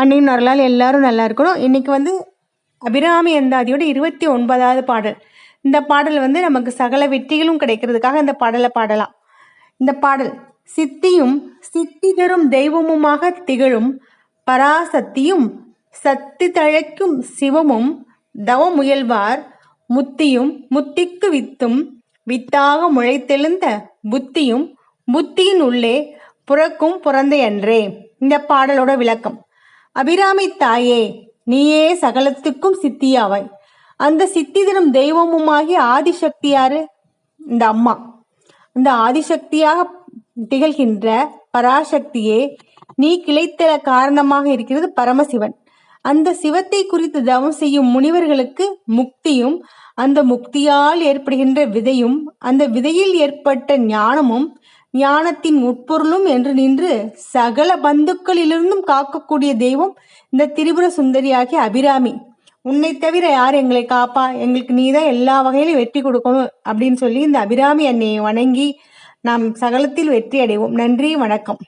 அன்னையும் நரலால் எல்லாரும் நல்லா இருக்கணும். இன்றைக்கி வந்து அபிராமி அந்தாதியோட இருபத்தி ஒன்பதாவது பாடல். இந்த பாடல் வந்து நமக்கு சகல வெற்றிகளும் கிடைக்கிறதுக்காக இந்த பாடலை பாடலாம். இந்த பாடல் சித்தியும் சித்தி தரும் தெய்வமுமாக திகழும் பராசக்தியும் சக்தி தழைக்கும் சிவமும் தவ முயல்வார் முத்தியும் முத்திக்கு வித்தும் வித்தாக முளைத்தெழுந்த புத்தியும் புத்தியின் உள்ளே புறக்கும் புறந்தையன்றே. இந்த பாடலோட விளக்கம். அபிராமி தாயே நீயே சகலத்துக்கும் சித்தியாவாய். அந்த சித்தி தினம் தெய்வமுமாகி ஆதிசக்தி யாரு இந்த அம்மா. இந்த ஆதிசக்தியாக திகழ்கின்ற பராசக்தியே நீ கிளைத்தல காரணமாக இருக்கிறது பரமசிவன். அந்த சிவத்தை குறித்து தவம் செய்யும் முனிவர்களுக்கு முக்தியும் அந்த முக்தியால் ஏற்படுகின்ற விதையும் அந்த விதையில் ஏற்பட்ட ஞானமும் ஞானத்தின் உட்பொருளும் என்று நின்று சகல பந்துக்களிலிருந்தும் காக்கக்கூடிய தெய்வம் இந்த திரிபுர சுந்தரியாகிய அபிராமி. உன்னை தவிர யார் எங்களை காப்பா? எங்களுக்கு நீ தான் எல்லா வகையிலும் வெற்றி கொடுக்கணும் அப்படின்னு சொல்லி இந்த அபிராமி அன்னையை வணங்கி நாம் சகலத்தில் வெற்றி அடைவோம். நன்றி வணக்கம்.